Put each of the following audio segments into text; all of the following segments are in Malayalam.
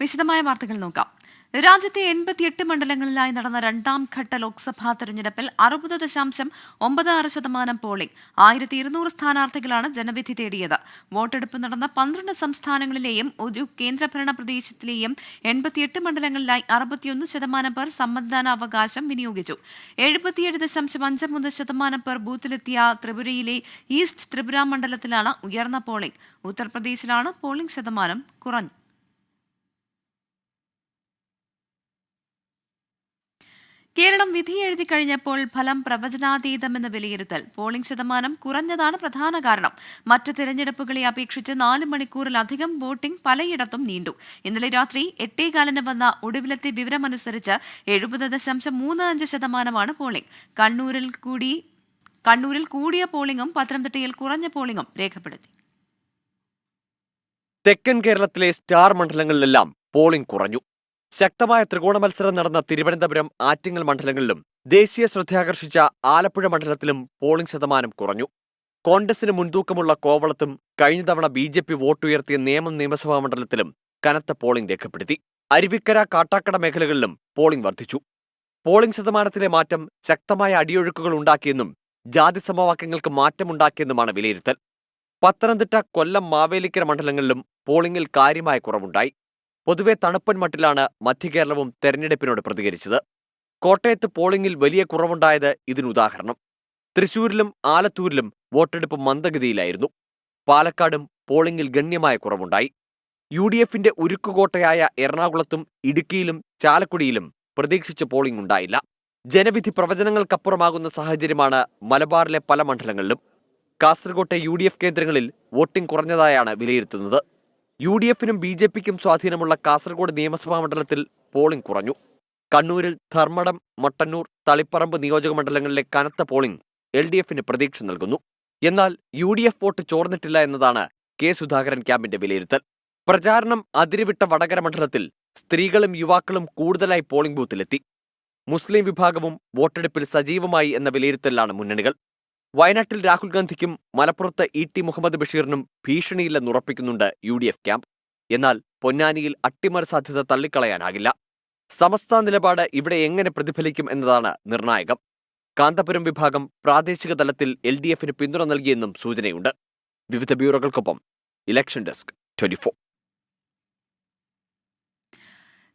വിശദമായ വാർത്തകൾ നോക്കാം. രാജ്യത്തെ എൺപത്തിയെട്ട് മണ്ഡലങ്ങളിലായി നടന്ന രണ്ടാം ഘട്ട ലോക്സഭാ തെരഞ്ഞെടുപ്പിൽ അറുപത് ദശാംശം ഒമ്പത് ആറ് ശതമാനം പോളിംഗ്. ആയിരത്തി ഇരുന്നൂറ് സ്ഥാനാർത്ഥികളാണ് ജനവിധി തേടിയത്. വോട്ടെടുപ്പ് നടന്ന പന്ത്രണ്ട് സംസ്ഥാനങ്ങളിലെയും ഒരു കേന്ദ്രഭരണ പ്രദേശത്തിലെയും എൺപത്തിയെട്ട് മണ്ഡലങ്ങളിലായി അറുപത്തിയൊന്ന് ശതമാനം പേർ സമ്മതിദാനാവകാശം വിനിയോഗിച്ചു. എഴുപത്തിയേഴ് ദശാംശം അഞ്ച് മൂന്ന് ശതമാനം പേർ ബൂത്തിലെത്തിയ ത്രിപുരയിലെ ഈസ്റ്റ് ത്രിപുര മണ്ഡലത്തിലാണ് ഉയർന്ന പോളിംഗ്. ഉത്തർപ്രദേശിലാണ് പോളിംഗ് ശതമാനം കുറഞ്ഞു കേരളം വിധി എഴുതി കഴിഞ്ഞപ്പോൾ ഫലം പ്രവചനാതീതമെന്ന് വിലയിരുത്തൽ. പോളിംഗ് ശതമാനം കുറഞ്ഞതാണ് പ്രധാന കാരണം. മറ്റ് തിരഞ്ഞെടുപ്പുകളെ അപേക്ഷിച്ച് നാല് മണിക്കൂറിലധികം വോട്ടിംഗ് പലയിടത്തും നീണ്ടു. ഇന്നലെ രാത്രി എട്ടേകാലിന് വന്ന ഒടുവിലത്തെ വിവരമനുസരിച്ച് എഴുപത് ദശാംശം മൂന്ന് അഞ്ച് ശതമാനമാണ് പോളിംഗ്. കണ്ണൂരിൽ കൂടി കണ്ണൂരിൽ കൂടിയ പോളിംഗും പത്തനംതിട്ടയിൽ കുറഞ്ഞ പോളിംഗും രേഖപ്പെടുത്തി. തെക്കൻ കേരളത്തിലെ സ്റ്റാർ മണ്ഡലങ്ങളിലെല്ലാം പോളിംഗ് കുറഞ്ഞു. ശക്തമായ ത്രികോണ മത്സരം നടന്ന തിരുവനന്തപുരം ആറ്റിങ്ങൽ മണ്ഡലങ്ങളിലും ദേശീയ ശ്രദ്ധയാകർഷിച്ച ആലപ്പുഴ മണ്ഡലത്തിലും പോളിംഗ് ശതമാനം കുറഞ്ഞു. കോൺഗ്രസിന് മുൻതൂക്കമുള്ള കോവളത്തും കഴിഞ്ഞ തവണ ബി ജെ പി വോട്ടുയർത്തിയ നേമം നിയമസഭാ മണ്ഡലത്തിലും കനത്ത പോളിംഗ് രേഖപ്പെടുത്തി. അരുവിക്കര കാട്ടാക്കട മേഖലകളിലും പോളിംഗ് വർദ്ധിച്ചു. പോളിംഗ് ശതമാനത്തിലെ മാറ്റം ശക്തമായ അടിയൊഴുക്കുകൾ ഉണ്ടാക്കിയെന്നും ജാതി സമവാക്യങ്ങൾക്ക് മാറ്റമുണ്ടാക്കിയെന്നുമാണ് വിലയിരുത്തൽ. പത്തനംതിട്ട കൊല്ലം മാവേലിക്കര മണ്ഡലങ്ങളിലും പോളിംഗിൽ കാര്യമായ കുറവുണ്ടായി. പൊതുവെ തണുപ്പൻ മട്ടിലാണ് മധ്യകേരളവും തെരഞ്ഞെടുപ്പിനോട് പ്രതികരിച്ചത്. കോട്ടയത്ത് പോളിംഗിൽ വലിയ കുറവുണ്ടായത് ഇതിനുദാഹരണം തൃശൂരിലും ആലത്തൂരിലും വോട്ടെടുപ്പ് മന്ദഗതിയിലായിരുന്നു. പാലക്കാടും പോളിംഗിൽ ഗണ്യമായ കുറവുണ്ടായി. യു ഡി എഫിന്റെ ഉരുക്കുകോട്ടയായ എറണാകുളത്തും ഇടുക്കിയിലും ചാലക്കുടിയിലും പ്രതീക്ഷിച്ച പോളിംഗ് ഉണ്ടായില്ല. ജനവിധി പ്രവചനങ്ങൾക്കപ്പുറമാകുന്ന സാഹചര്യമാണ് മലബാറിലെ പല മണ്ഡലങ്ങളിലും. കാസർകോട്ടെ യു കേന്ദ്രങ്ങളിൽ വോട്ടിംഗ് കുറഞ്ഞതായാണ് വിലയിരുത്തുന്നത്. യു ഡി എഫിനും ബി ജെ പിക്കും സ്വാധീനമുള്ള കാസർഗോഡ് നിയമസഭാ മണ്ഡലത്തിൽ പോളിംഗ് കുറഞ്ഞു. കണ്ണൂരിൽ ധർമ്മടം മട്ടന്നൂർ തളിപ്പറമ്പ് നിയോജക മണ്ഡലങ്ങളിലെ കനത്ത പോളിംഗ് എൽ ഡി എഫിന് പ്രതീക്ഷ നൽകുന്നു. എന്നാൽ യു ഡി എഫ് വോട്ട് ചോർന്നിട്ടില്ല എന്നതാണ് കെ സുധാകരൻ ക്യാമ്പിന്റെ വിലയിരുത്തൽ. പ്രചാരണം അതിരുവിട്ട വടകര മണ്ഡലത്തിൽ സ്ത്രീകളും യുവാക്കളും കൂടുതലായി പോളിംഗ് ബൂത്തിലെത്തി. മുസ്ലിം വിഭാഗവും വോട്ടെടുപ്പിൽ സജീവമായി എന്ന വിലയിരുത്തലിലാണ് മുന്നണികൾ. വയനാട്ടിൽ രാഹുൽ ഗാന്ധിക്കും മലപ്പുറത്ത് ഇ ടി മുഹമ്മദ് ബഷീറിനും ഭീഷണിയില്ലെന്നുറപ്പിക്കുന്നുണ്ട് യു ഡി എഫ് ക്യാമ്പ്. എന്നാൽ പൊന്നാനിയിൽ അട്ടിമറി സാധ്യത തള്ളിക്കളയാനാകില്ല. സമസ്ത നിലപാട് ഇവിടെ എങ്ങനെ പ്രതിഫലിക്കും എന്നതാണ് നിർണായകം. കാന്തപുരം വിഭാഗം പ്രാദേശിക തലത്തിൽ എൽ ഡി എഫിന് പിന്തുണ നൽകിയെന്നും സൂചനയുണ്ട്. വിവിധ ബ്യൂറോകൾക്കൊപ്പം. ഇലക്ഷൻ ഡെസ്ക് ട്വന്റി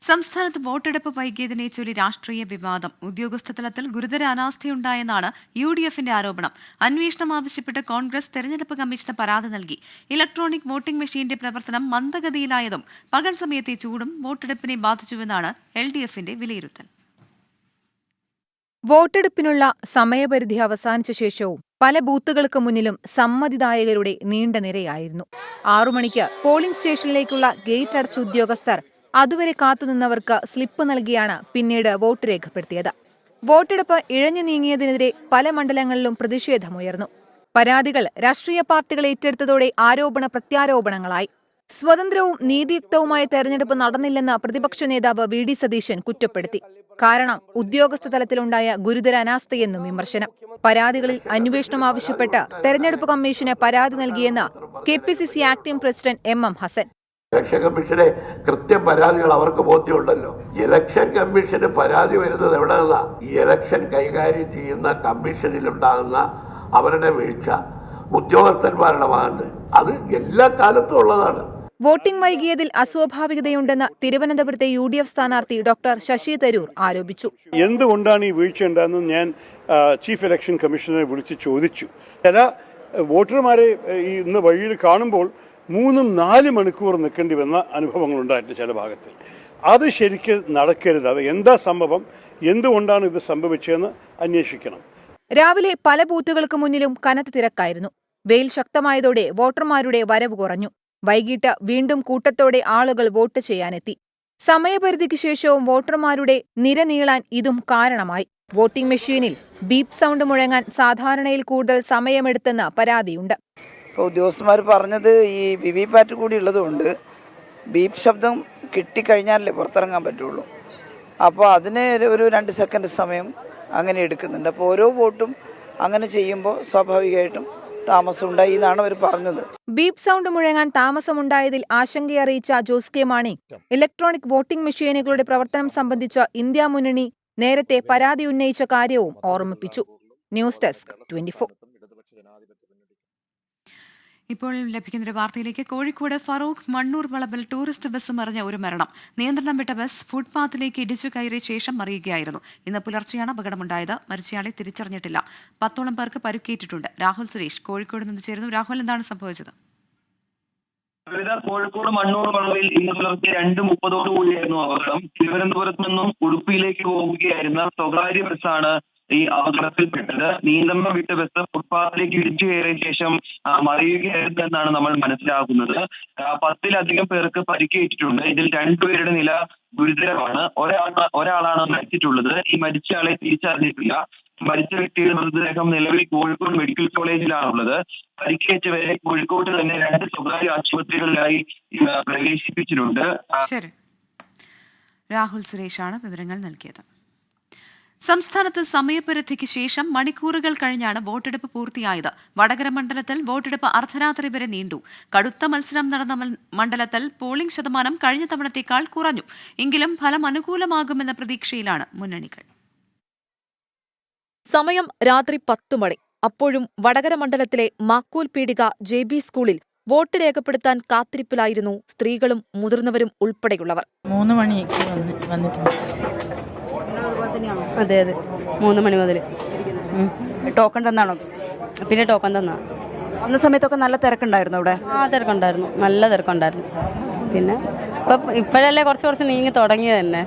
സംസ്ഥാനത്ത് വോട്ടെടുപ്പ് വൈകിയതിനെ ചൊല്ലി രാഷ്ട്രീയ വിവാദം. ഉദ്യോഗസ്ഥ തലത്തിൽ ഗുരുതര അനാസ്ഥയുണ്ടായെന്നാണ് യു ഡി എഫിന്റെ ആരോപണം. അന്വേഷണം ആവശ്യപ്പെട്ട് കോൺഗ്രസ് തെരഞ്ഞെടുപ്പ് കമ്മീഷന് പരാതി നൽകി. ഇലക്ട്രോണിക് വോട്ടിംഗ് മെഷീന്റെ പ്രവർത്തനം മന്ദഗതിയിലായതും പകൽ സമയത്തെ ചൂടും വോട്ടെടുപ്പിനെ ബാധിച്ചുവെന്നാണ് എൽ ഡി എഫിന്റെ വിലയിരുത്തൽ. വോട്ടെടുപ്പിനുള്ള സമയപരിധി അവസാനിച്ച ശേഷവും പല ബൂത്തുകൾക്ക് മുന്നിലും സമ്മതിദായകരുടെ നീണ്ട നിരയായിരുന്നു. ആറുമണിക്ക് പോളിംഗ് സ്റ്റേഷനിലേക്കുള്ള ഗേറ്റ് അടച്ച ഉദ്യോഗസ്ഥർ അതുവരെ കാത്തുനിന്നവർക്ക് സ്ലിപ്പ് നൽകിയാണ് പിന്നീട് വോട്ട് രേഖപ്പെടുത്തിയത്. വോട്ടെടുപ്പ് ഇഴഞ്ഞു നീങ്ങിയതിനെതിരെ പല മണ്ഡലങ്ങളിലും പ്രതിഷേധമുയർന്നു. പരാതികൾ രാഷ്ട്രീയ പാർട്ടികൾ ഏറ്റെടുത്തതോടെ ആരോപണ പ്രത്യാരോപണങ്ങളായി. സ്വതന്ത്രവും നീതിയുക്തവുമായ തെരഞ്ഞെടുപ്പ് നടന്നില്ലെന്ന് പ്രതിപക്ഷ നേതാവ് വി ഡി സതീശൻ കുറ്റപ്പെടുത്തി. കാരണം ഉദ്യോഗസ്ഥ തലത്തിലുണ്ടായ ഗുരുതര അനാസ്ഥയെന്നും വിമർശനം. പരാതികളിൽ അന്വേഷണം ആവശ്യപ്പെട്ട് തെരഞ്ഞെടുപ്പ് കമ്മീഷന് പരാതി നൽകിയെന്ന് K P C C acting president M M Hasan. Election കമ്മീഷനെ കൃത്യം പരാതികൾ അവർക്ക് ബോധ്യമുണ്ടല്ലോ. ഇലക്ഷൻ കമ്മീഷന് പരാതി വരുന്നത് എവിടെ നിന്നാ ഈ ഇലക്ഷൻ കൈകാര്യം ചെയ്യുന്ന കമ്മീഷനിൽ ഉണ്ടാകുന്ന അവരുടെ വീഴ്ച ഉദ്യോഗസ്ഥന്മാരുടെ ഭാഗത്ത്. അത് എല്ലാ കാലത്തും ഉള്ളതാണ്. വോട്ടിംഗ് വൈകിയതിൽ അസ്വാഭാവികതയുണ്ടെന്ന് തിരുവനന്തപുരത്തെ യു ഡി എഫ് സ്ഥാനാർത്ഥി ഡോക്ടർ ശശി തരൂർ ആരോപിച്ചു. എന്തുകൊണ്ടാണ് ഈ വീഴ്ച ഉണ്ടാകുന്നത് ഞാൻ ചീഫ് ഇലക്ഷൻ കമ്മീഷണറെ വിളിച്ച് ചോദിച്ചു. ചില വോട്ടർമാരെ ഇന്ന് വഴിയിൽ കാണുമ്പോൾ മൂന്നും നാല് മണിക്കൂർ നിൽക്കേണ്ടി വന്ന അനുഭവങ്ങൾ ഉണ്ടായിട്ടുണ്ട് ചില ഭാഗത്തിൽ അത് ശരിക്ക് നടക്കരുത്. അത് എന്താ സംഭവം? എന്തുകൊണ്ടാണ് ഇത് സംഭവിച്ചതെന്ന് അന്വേഷിക്കണം. രാവിലെ പല ബൂത്തുകൾക്ക് മുന്നിലും കനത്ത തിരക്കായിരുന്നു. വെയിൽ ശക്തമായതോടെ വോട്ടർമാരുടെ വരവ് കുറഞ്ഞു. വൈകിട്ട് വീണ്ടും കൂട്ടത്തോടെ ആളുകൾ വോട്ട് ചെയ്യാനെത്തി. സമയപരിധിക്ക് ശേഷവും വോട്ടർമാരുടെ നിര നീളാൻ ഇതും കാരണമായി. വോട്ടിംഗ് മെഷീനിൽ ബീപ് സൗണ്ട് മുഴങ്ങാൻ സാധാരണയിൽ കൂടുതൽ സമയമെടുത്തെന്ന് പരാതിയുണ്ട്. ഇപ്പോൾ ഉദ്യോഗസ്ഥന്മാർ പറഞ്ഞത് ഈ വി വി പാറ്റ് കൂടി ഉള്ളതുകൊണ്ട് ബീപ്പ് ശബ്ദം കിട്ടിക്കഴിഞ്ഞാലല്ലേ പുറത്തിറങ്ങാൻ പറ്റുള്ളൂ. അപ്പോൾ അതിന് ഒരു രണ്ട് സെക്കൻഡ് സമയം അങ്ങനെ എടുക്കുന്നുണ്ട്. അപ്പോൾ ഓരോ വോട്ടും അങ്ങനെ ചെയ്യുമ്പോൾ സ്വാഭാവികമായിട്ടും താമസമുണ്ടായി എന്നാണ് അവർ പറഞ്ഞത്. ബീപ് സൗണ്ട് മുഴങ്ങാൻ താമസമുണ്ടായതിൽ ആശങ്കയറിയിച്ച Jose K Mani electronic voting മെഷീനുകളുടെ പ്രവർത്തനം സംബന്ധിച്ച ഇന്ത്യ മുന്നണി നേരത്തെ പരാതി ഉന്നയിച്ച കാര്യവും ഓർമ്മിപ്പിച്ചു. ന്യൂസ് ഡെസ്ക് ട്വന്റിഫോർ ഇപ്പോൾ ലഭിക്കുന്ന ഒരു വാർത്തയിലേക്ക് കോഴിക്കോട് ഫറൂഖ് മണ്ണൂർ വളപ്പിൽ ടൂറിസ്റ്റ് ബസ് മറിഞ്ഞ ഒരു മരണം. നിയന്ത്രണം വിട്ട ബസ് ഫുട്പാത്തിലേക്ക് ഇടിച്ചു കയറിയ ശേഷം മറിയുകയായിരുന്നു. ഇന്ന് പുലർച്ചെയാണ് അപകടമുണ്ടായത്. മരിച്ചയാളെ തിരിച്ചറിഞ്ഞിട്ടില്ല. പത്തോളം പേർക്ക് പരുക്കേറ്റിട്ടുണ്ട്. രാഹുൽ സുരേഷ് കോഴിക്കോട് നിന്ന് ചേരുന്നു. രാഹുൽ എന്താണ് സംഭവിച്ചത്? കോഴിക്കോട് മണ്ണൂർ വളവിൽ ഇന്ന് പുലർച്ചെ രണ്ട് മുപ്പതോടു കൂടിയായിരുന്നു അപകടം. തിരുവനന്തപുരത്ത് നിന്നും ഉടുപ്പിയിലേക്ക് പോവുകയായിരുന്ന സ്വകാര്യ ബസ്സാണ് ഈ അപകടത്തിൽപ്പെട്ടത് നിയന്ത്രണം വിട്ട ബസ് ഫുട്പാത്തിലേക്ക് ഇടിച്ചു കയറിയ ശേഷം മറിയുകയായിരുന്നു എന്നാണ് നമ്മൾ മനസ്സിലാക്കുന്നത് പത്തിലധികം പേർക്ക് പരിക്കേറ്റിട്ടുണ്ട്. ഇതിൽ രണ്ടുപേരുടെ നില ഗുരുതരമാണ്. ഒരാൾ ഒരാളാണ് മരിച്ചിട്ടുള്ളത്. ഈ മരിച്ചയാളെ തിരിച്ചറിഞ്ഞിട്ടില്ല. മരിച്ച വ്യക്തിയുടെ മൃതദേഹം നിലവിൽ കോഴിക്കോട് മെഡിക്കൽ കോളേജിലാണുള്ളത്. പരിക്കേറ്റവരെ കോഴിക്കോട്ട് തന്നെ രണ്ട് സ്വകാര്യ ആശുപത്രികളിലായി പ്രവേശിപ്പിച്ചിട്ടുണ്ട്. രാഹുൽ സുരേഷാണ് വിവരങ്ങൾ നൽകിയത്. സംസ്ഥാനത്ത് സമയപരിധിക്ക് ശേഷം മണിക്കൂറുകൾ കഴിഞ്ഞാണ് വോട്ടെടുപ്പ് പൂർത്തിയായത്. വടകര മണ്ഡലത്തിൽ വോട്ടെടുപ്പ് അർദ്ധരാത്രി വരെ നീണ്ടു. കടുത്ത മത്സരം നടന്ന മണ്ഡലത്തിൽ പോളിംഗ് ശതമാനം കഴിഞ്ഞ തവണത്തേക്കാൾ കുറഞ്ഞു. എങ്കിലും ഫലം അനുകൂലമാകുമെന്ന പ്രതീക്ഷയിലാണ് മുന്നണികൾ. സമയം രാത്രി പത്തു മണി. അപ്പോഴും വടകര മണ്ഡലത്തിലെ മാക്കൂൽ പീടിക ജെ ബി സ്കൂളിൽ വോട്ട് രേഖപ്പെടുത്താൻ കാത്തിരിപ്പിലായിരുന്നു സ്ത്രീകളും മുതിർന്നവരും ഉൾപ്പെടെയുള്ളവർ. മൂന്ന് മണി വന്നിട്ടുണ്ട്. അതെ അതെ. മൂന്ന് മണി മുതൽ ടോക്കൺ തന്നാണോ? പിന്നെ ടോക്കൺ തന്നാ. വന്ന സമയത്തൊക്കെ നല്ല തിരക്കുണ്ടായിരുന്നു അവിടെ? ആ തിരക്കുണ്ടായിരുന്നു. നല്ല തിരക്കുണ്ടായിരുന്നു. പിന്നെ? ഇപ്പം ഇപ്പോഴല്ലേ കുറച്ച് കുറച്ച് നീങ്ങി തുടങ്ങിയത് തന്നെ.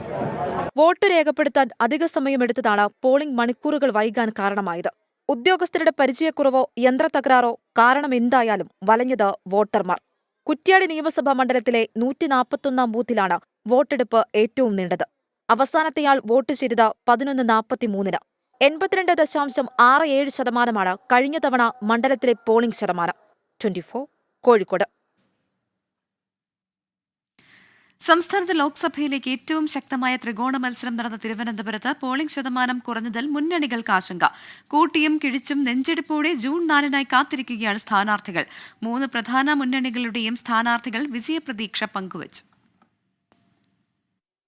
വോട്ട് രേഖപ്പെടുത്താൻ അധിക സമയമെടുത്തതാണ് പോളിംഗ് മണിക്കൂറുകൾ വൈകാൻ കാരണമായത്. ഉദ്യോഗസ്ഥരുടെ പരിചയക്കുറവോ യന്ത്ര തകരാറോ കാരണം എന്തായാലും വലഞ്ഞത് വോട്ടർമാർ. കുറ്റ്യാടി നിയമസഭാ മണ്ഡലത്തിലെ നൂറ്റി നാൽപ്പത്തൊന്നാം ബൂത്തിലാണ് വോട്ടെടുപ്പ് ഏറ്റവും നീണ്ടത്. അവസാനത്തെയാൾ വോട്ട് ചെയ്തത് പതിനൊന്ന് നാൽപ്പത്തിമൂന്നിന് എൺപത്തിരണ്ട് ദശാംശം ആറ് ഏഴ് ശതമാനമാണ് കഴിഞ്ഞ തവണ മണ്ഡലത്തിലെ പോളിംഗ് ശതമാനം. Twenty four Kozhikode. സംസ്ഥാനത്ത് ലോക്സഭയിലേക്ക് ഏറ്റവും ശക്തമായ ത്രികോണ മത്സരം നടന്ന തിരുവനന്തപുരത്ത് പോളിംഗ് ശതമാനം കുറഞ്ഞതിൽ മുന്നണികൾക്ക് ആശങ്ക. കൂട്ടിയും കിഴിച്ചും നെഞ്ചെടുപ്പോടെ ജൂൺ നാലിനായി കാത്തിരിക്കുകയാണ് സ്ഥാനാർത്ഥികൾ. മൂന്ന് പ്രധാന മുന്നണികളുടെയും സ്ഥാനാർത്ഥികൾ വിജയപ്രതീക്ഷ പങ്കുവച്ചു.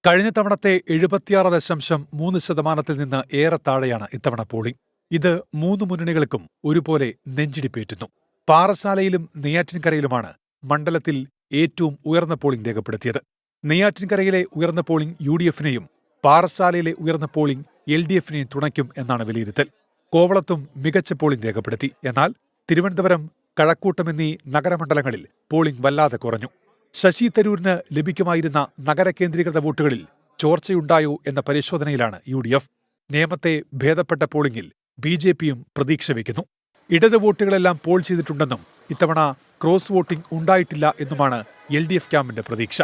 കഴിഞ്ഞ തവണത്തെ എഴുപത്തിയാറ് ദശാംശം മൂന്ന് ശതമാനത്തിൽ നിന്ന് ഏറെ താഴെയാണ് ഇത്തവണ പോളിംഗ്. ഇത് മൂന്ന് മുന്നണികൾക്കും ഒരുപോലെ നെഞ്ചിടിപ്പേറ്റുന്നു. പാറശാലയിലും നെയ്യാറ്റിൻകരയിലുമാണ് മണ്ഡലത്തിൽ ഏറ്റവും ഉയർന്ന പോളിംഗ് രേഖപ്പെടുത്തിയത്. നെയ്യാറ്റിൻകരയിലെ ഉയർന്ന പോളിംഗ് യു ഡി എഫിനെയും പാറശാലയിലെ ഉയർന്ന പോളിംഗ് എൽ ഡി എഫിനെയും തുണയ്ക്കും എന്നാണ് വിലയിരുത്തൽ. കോവളത്തും മികച്ച പോളിംഗ് രേഖപ്പെടുത്തി. എന്നാൽ തിരുവനന്തപുരം കഴക്കൂട്ടം എന്നീ നഗരമണ്ഡലങ്ങളിൽ പോളിംഗ് വല്ലാതെ കുറഞ്ഞു. ശശി തരൂരിന് ലഭിക്കുമായിരുന്ന നഗര കേന്ദ്രീകൃത വോട്ടുകളിൽ ചോർച്ചയുണ്ടായോ എന്ന പരിശോധനയിലാണ് യു ഡി എഫ് നിയമത്തെ ഭേദപ്പെട്ട പോളിംഗിൽ ബി ജെ പിയും പ്രതീക്ഷ വയ്ക്കുന്നു. ഇടത് വോട്ടുകളെല്ലാം പോൾ ചെയ്തിട്ടുണ്ടെന്നും ഇത്തവണ ക്രോസ് വോട്ടിംഗ് ഉണ്ടായിട്ടില്ല എന്നുമാണ് എൽ ഡി എഫ് ക്യാമ്പിന്റെ പ്രതീക്ഷ.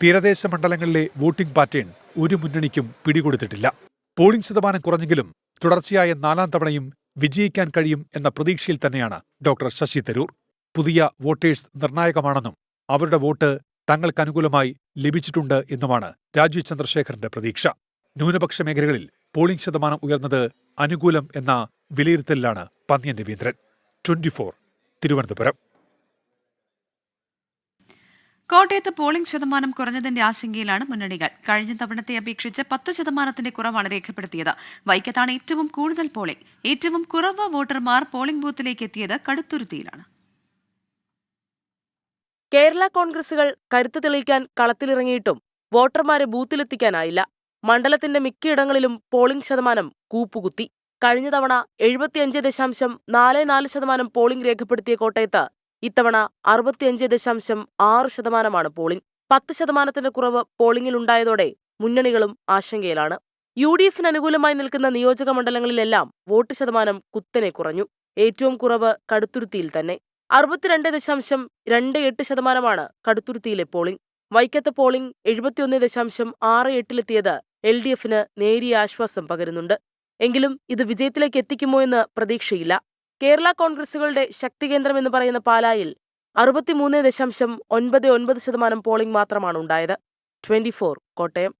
തീരദേശ മണ്ഡലങ്ങളിലെ വോട്ടിംഗ് പാറ്റേൺ ഒരു മുന്നണിക്കും പിടികൊടുത്തിട്ടില്ല. പോളിംഗ് ശതമാനം കുറഞ്ഞെങ്കിലും തുടർച്ചയായ നാലാം തവണയും വിജയിക്കാൻ കഴിയും എന്ന പ്രതീക്ഷയിൽ തന്നെയാണ് ഡോക്ടർ ശശി തരൂർ. പുതിയ വോട്ടേഴ്സ് നിർണായകമാണെന്നും അവരുടെ വോട്ട് തങ്ങൾക്ക് അനുകൂലമായി ലഭിച്ചിട്ടുണ്ട് എന്നുമാണ് രാജീവ് ചന്ദ്രശേഖരന്റെ പ്രതീക്ഷ. ന്യൂനപക്ഷ മേഖലകളിൽ പോളിംഗ് ശതമാനം ഉയർന്നത് അനുകൂലം എന്ന വിലയിരുത്തലിലാണ് Pannyan Raveendran. Twenty four Thiruvananthapuram. കോട്ടയത്ത് പോളിംഗ് ശതമാനം കുറഞ്ഞതിന്റെ ആശങ്കയിലാണ് മുന്നണികൾ. കഴിഞ്ഞ തവണത്തെ അപേക്ഷിച്ച് പത്ത് ശതമാനത്തിന്റെ കുറവാണ് രേഖപ്പെടുത്തിയത്. വൈക്കത്താണ് ഏറ്റവും കൂടുതൽ പോളിംഗ്. ഏറ്റവും കുറവ് വോട്ടർമാർ പോളിംഗ് ബൂത്തിലേക്ക് എത്തിയത് കടുത്തുരുത്തിയിലാണ്. കേരള കോൺഗ്രസുകൾ കരുത്ത് തെളിയിക്കാൻ കളത്തിലിറങ്ങിയിട്ടും വോട്ടർമാരെ ബൂത്തിലെത്തിക്കാനായില്ല. മണ്ഡലത്തിന്റെ മിക്കയിടങ്ങളിലും പോളിംഗ് ശതമാനം കൂപ്പുകുത്തി. കഴിഞ്ഞ തവണ എഴുപത്തിയഞ്ച് ദശാംശം നാല് നാല് ശതമാനം പോളിംഗ് രേഖപ്പെടുത്തിയ കോട്ടയത്ത് ഇത്തവണ അറുപത്തിയഞ്ച് ദശാംശം ആറ് ശതമാനമാണ് പോളിംഗ്. പത്ത് ശതമാനത്തിന്റെ കുറവ് പോളിംഗിലുണ്ടായതോടെ മുന്നണികളും ആശങ്കയിലാണ്. യു ഡി എഫിന് അനുകൂലമായി നിൽക്കുന്ന നിയോജക മണ്ഡലങ്ങളിലെല്ലാം വോട്ട് ശതമാനം കുത്തനെ കുറഞ്ഞു. ഏറ്റവും കുറവ് കടുത്തുരുത്തിയിൽ തന്നെ. അറുപത്തിരണ്ട് ദശാംശം രണ്ട് എട്ട് ശതമാനമാണ് കടുത്തുരുത്തിയിലെ പോളിംഗ്. വൈക്കത്തെ പോളിംഗ് എഴുപത്തിയൊന്ന് ദശാംശം ആറ് എട്ടിലെത്തിയത് എൽ ഡി എഫിന് നേരിയ ആശ്വാസം പകരുന്നുണ്ട്. എങ്കിലും ഇത് വിജയത്തിലേക്ക് എത്തിക്കുമോ എന്ന് പ്രതീക്ഷയില്ല. കേരള കോൺഗ്രസുകളുടെ ശക്തികേന്ദ്രമെന്ന് പറയുന്ന പാലായിൽ അറുപത്തിമൂന്ന് ദശാംശം ഒൻപത് ഒൻപത് ശതമാനം പോളിംഗ് മാത്രമാണ് ഉണ്ടായത്. Twenty four Kottayam.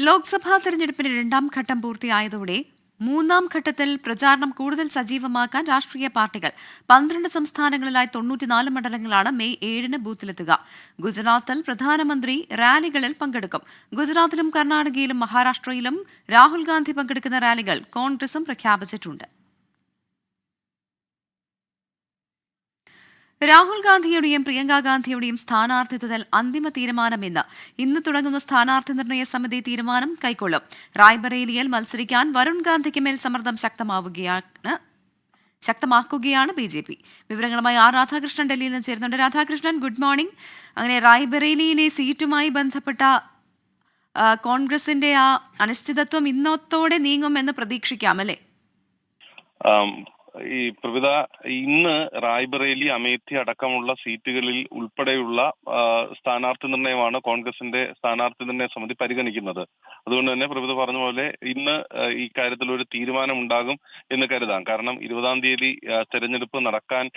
ലോക്സഭാ തെരഞ്ഞെടുപ്പിന്റെ രണ്ടാം ഘട്ടം പൂർത്തിയായതോടെ മൂന്നാം ഘട്ടത്തിൽ പ്രചാരണം കൂടുതൽ സജീവമാക്കാൻ രാഷ്ട്രീയ പാർട്ടികൾ പന്ത്രണ്ട് സംസ്ഥാനങ്ങളിലായി തൊണ്ണൂറ്റിനാല് മണ്ഡലങ്ങളാണ് മെയ് ഏഴിന് ബൂത്തിലെത്തുക. ഗുജറാത്തിൽ പ്രധാനമന്ത്രി റാലികളിൽ പങ്കെടുക്കും. ഗുജറാത്തിലും കർണാടകയിലും മഹാരാഷ്ട്രയിലും രാഹുൽ ഗാന്ധി പങ്കെടുക്കുന്ന റാലികൾ കോൺഗ്രസും പ്രഖ്യാപിച്ചിട്ടുണ്ട്. രാഹുൽ ഗാന്ധിയുടെയും പ്രിയങ്ക ഗാന്ധിയുടെയും സ്ഥാനാർത്ഥിത്വത്തിൽ അന്തിമ തീരുമാനമെന്ന് ഇന്ന് തുടങ്ങുന്ന സ്ഥാനാർത്ഥി നിർണയ സമിതി തീരുമാനം കൈക്കൊള്ളും. റായ്ബറേലിയിൽ മത്സരിക്കാൻ വരുൺ ഗാന്ധിക്ക് മേൽ സമ്മർദ്ദം ശക്തമാവുകയാണ് ശക്തമാക്കുകയാണ് ബി ജെ പി. വിവരങ്ങളുമായി ആർ രാധാകൃഷ്ണൻ ഡൽഹിയിൽ നിന്ന് ചേരുന്നുണ്ട്. Radhakrishnan good morning. അങ്ങനെ റായ്ബറേലിയിലെ സീറ്റുമായി ബന്ധപ്പെട്ട കോൺഗ്രസിന്റെ ആ അനിശ്ചിതത്വം ഇന്നത്തോടെ നീങ്ങുമെന്ന് പ്രതീക്ഷിക്കാം അല്ലേ? ഈ പ്രവിത ഇന്ന് റായ്ബറേലി അമേത്തി അടക്കമുള്ള സീറ്റുകളിൽ ഉൾപ്പെടെയുള്ള സ്ഥാനാർത്ഥി നിർണയമാണ് കോൺഗ്രസിന്റെ സ്ഥാനാർത്ഥി നിർണയ സമിതി പരിഗണിക്കുന്നത്. അതുകൊണ്ട് തന്നെ പ്രവിത പറഞ്ഞ പോലെ ഇന്ന് ഈ കാര്യത്തിൽ ഒരു തീരുമാനമുണ്ടാകും എന്ന് കരുതാം. കാരണം ഇരുപതാം തീയതി തെരഞ്ഞെടുപ്പ് നടക്കാൻ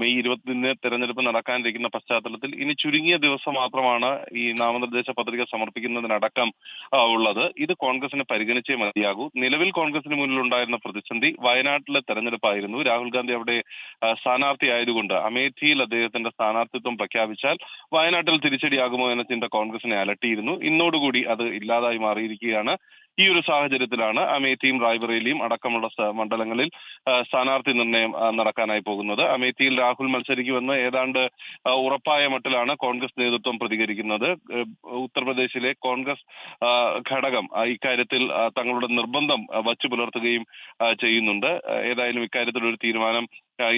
മെയ് ഇരുപത്തിന് തെരഞ്ഞെടുപ്പ് നടക്കാനിരിക്കുന്ന പശ്ചാത്തലത്തിൽ ഇനി ചുരുങ്ങിയ ദിവസം മാത്രമാണ് ഈ നാമനിർദ്ദേശ പത്രിക സമർപ്പിക്കുന്നതിനടക്കം ഉള്ളത്. ഇത് കോൺഗ്രസിനെ പരിഗണിച്ചേ മതിയാകൂ. നിലവിൽ കോൺഗ്രസിന് മുന്നിലുണ്ടായിരുന്ന പ്രതിസന്ധി വയനാട്ടിലെ തെരഞ്ഞെടുപ്പായിരുന്നു രാഹുൽ ഗാന്ധി അവിടെ സ്ഥാനാർത്ഥി ആയതുകൊണ്ട് അമേഠിയിൽ അദ്ദേഹത്തിന്റെ സ്ഥാനാർത്ഥിത്വം പ്രഖ്യാപിച്ചാൽ വയനാട്ടിൽ തിരിച്ചടിയാകുമോ എന്ന ചിന്ത കോൺഗ്രസിനെ അലട്ടിയിരുന്നു. ഇന്നോടുകൂടി അത് ഇല്ലാതായി മാറിയിരിക്കുകയാണ്. ഈ ഒരു സാഹചര്യത്തിലാണ് അമേത്തിയും റായ്ബറേലിയും അടക്കമുള്ള മണ്ഡലങ്ങളിൽ സ്ഥാനാർത്ഥി നിർണയം നടക്കാനായി പോകുന്നത്. അമേത്തിയിൽ രാഹുൽ മത്സരിക്കുമെന്ന് ഏതാണ്ട് ഉറപ്പായ മട്ടിലാണ് കോൺഗ്രസ് നേതൃത്വം പ്രതികരിക്കുന്നത്. ഉത്തർപ്രദേശിലെ കോൺഗ്രസ് ഘടകം ഇക്കാര്യത്തിൽ തങ്ങളുടെ നിർബന്ധം വച്ചു പുലർത്തുകയും ചെയ്യുന്നുണ്ട്. ഏതായാലും ഇക്കാര്യത്തിൽ ഒരു തീരുമാനം